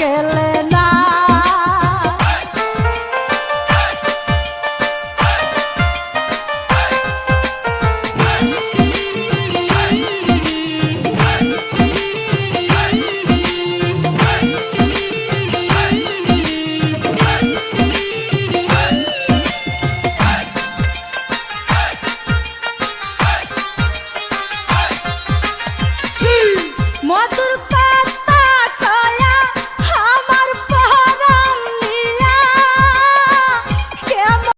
গেলে